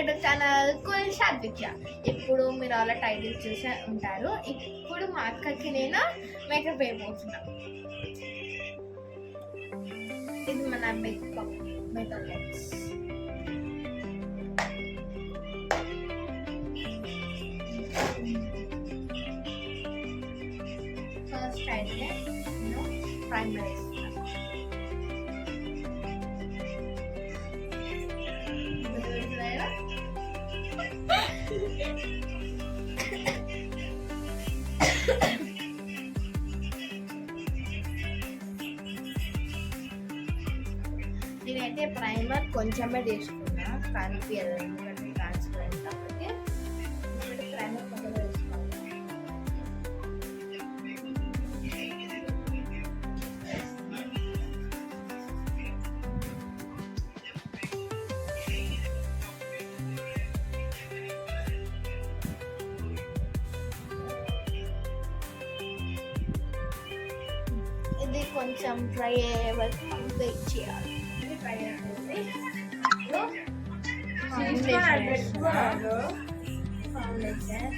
Back channel కుల్ షాద్విక్య ఇప్పుడు మీరు అలా టైటిల్ చూసే ఉంటారు. ఇప్పుడు మా అక్కకి నేను మేకప్ వేయబోతున్నా. ఇది మన మేకప్ మేకప్ బాక్స్ ఫస్ట్ అయితే ప్రైమరీ నేనైతే ప్రైమర్ కొంచెమే తీసుకున్నా కనిపించదు ఎందుకంటే ట్రాన్స్పరెంట్ కాబట్టి. ప్రైమర్ కొంచెం కొంచెం డ్రై అయ్యే వరకు మనం వెయిట్ చేయాలి ఇది డ్రై అయిపోయింది ఫౌండేషన్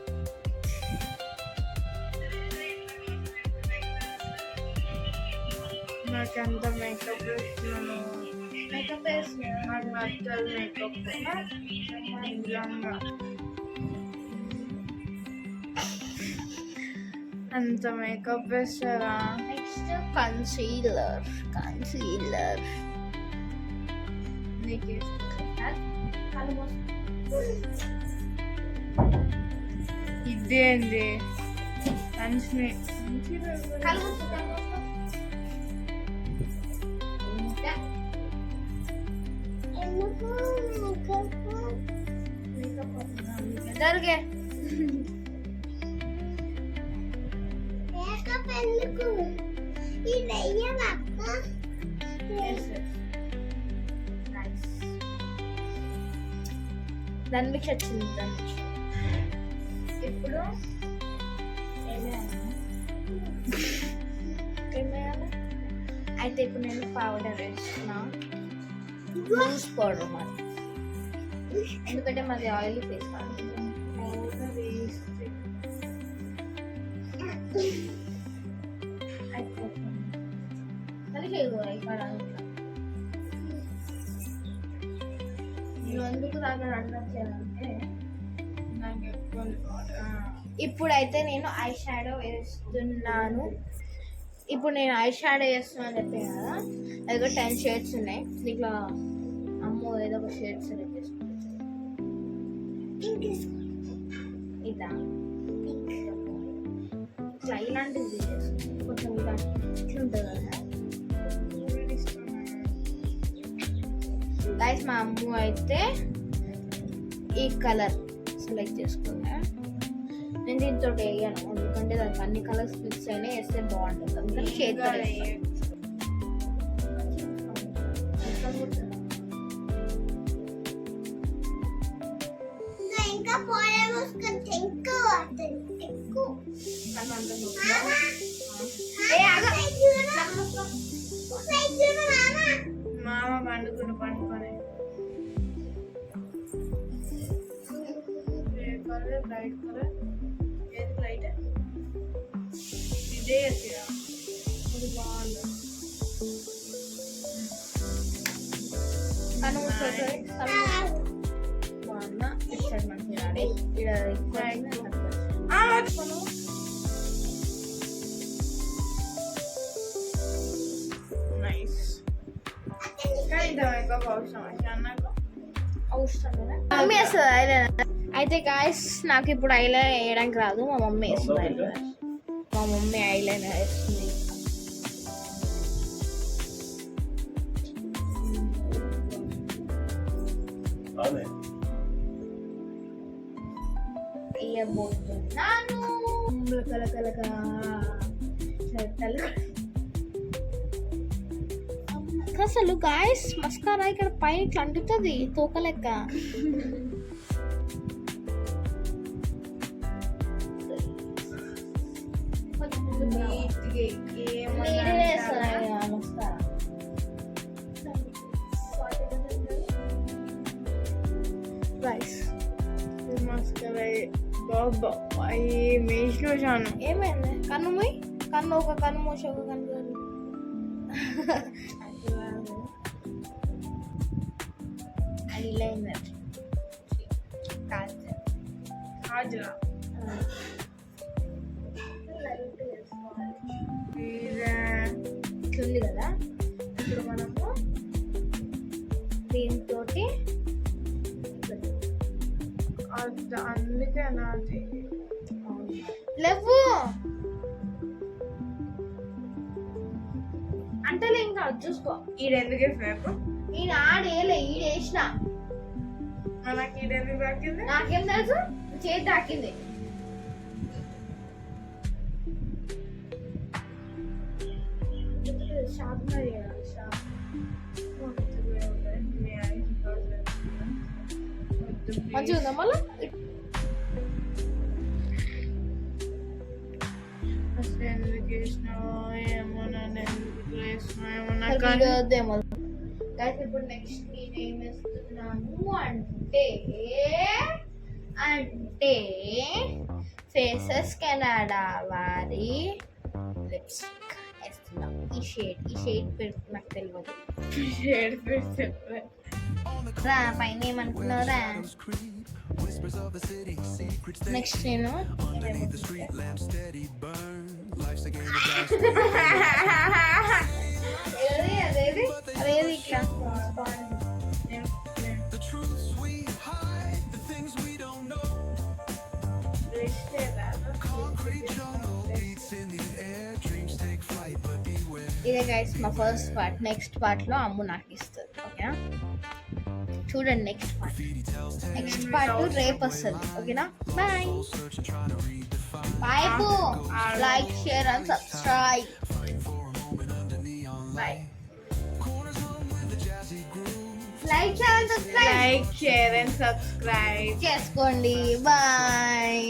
అంట ఎక్కువ నాకు ఆ, ఎక్కువ అంట ఫౌండేషన్ ఎప్పుడైనా ఎందుకంటున్నా ఇప్పుడు నాకు ఎంత మేకప్ వేస్తున్నాను మేకప్ వేస్తున్నాను నాకు నచ్చదు మేకప్ నిజంగా అంత మేకప్ వేస్తారా నెక్స్ట్ కన్సీలర్ కన్సీలర్ నీకు ఇదేంది మంచి జరిగే దాని మిక్స్ వచ్చింది దాని. ఇప్పుడు? అయితే ఇప్పుడు నేను పౌడర్ వేస్తున్నా. లూజ్ పౌడర్ మరి ఎందుకంటే మాది ఆయిల్ ఫేస్ కాదు నేను ఎందుకు నాకు ఎక్కువ ఆ, ఇప్పుడైతే నేను ఐ షాడో వేస్తున్నాను. ఇప్పుడు నేను ఐ షాడో వేస్తున్నాను చెప్పాను కదా అదిగో టెన్ షేడ్స్ ఉన్నాయి. దీంట్లో అమ్మో ఏదో ఒక షేడ్స్ సెలెక్ట్ చేసుకోవచ్చు ఇదా. ఇట్లా ఇలాంటిది కొంచెం ఇలా ఇట్లుంటుంది కదా. గైస్ మా అమ్మ అయితే ఈ కలర్ సెలెక్ట్ చేసుకున్నా నేను దీంతో వేయను. ఎందుకంటే దానికి అన్ని కలర్స్ మిక్స్ అయినా వేస్తే బాగుంటుంది. అందుకని చేతితో మామ పండుకుని పండుకొని. ఏ కలర్ అయితే మమ్మీ వేస్తుంది ఐలైనర్ అయితే గాయస్ నాకు ఇప్పుడు ఐలైనర్ వేయడానికి రాదు మా మమ్మీ వేస్తుంది. మా మమ్మీ ఐలైనర్ వేస్తుంది అవునే వేయబోతున్నాను కలకలక అసలు గాయస్ మస్కారా ఇక్కడ పైన ఇట్లా అంటుతుంది తోక వేసినావు చాను ఏమైంది కన్ను మూయి కన్ను ఒక కన్ను మూసి ఒక కన్ను తెరు. ఐలైనర్ కాదు కాజులా ఇట్లుంది కదా. ఇప్పుడు మనము దీంతో అది అందుకే నాది లేవు అంటే ఇంకా అది చూసుకో. ఈడు ఎందుకే ఫేపు ఈయన ఆడేలే ఈడేసిన. మనకి ఈడు ఎందుకు దక్కింది నాకేం తెలుసు? చేతి తాకింది. వీడియో వద్దేమో గైస్ ఇప్పుడు నెక్స్ట్ నేను ఏం వేస్తున్నాను అంటే అంటే ఫేసెస్ కెనడా వారి లిప్స్టిక్ వేస్తున్నాం. ఈ షేడ్ ఈ షేడ్ నాకు తెలియదు. షేడ్ చెప్పలే రా పైన ఏమనుకున్నారా నెక్స్ట్ నేను ఏది అదేది అదేది ఇట్లా ఇదే గైస్ మా ఫస్ట్ పార్ట్ నెక్స్ట్ పార్ట్లో అమ్ము నాకు ఇస్తుంది ఓకేనా చూడండి నెక్స్ట్ పార్ట్ నెక్స్ట్ పార్ట్ రేపు వస్తుంది. ఓకేనా? Bye bye like share and subscribe bye like share and subscribe like share and subscribe చేసుకోండి. బాయ్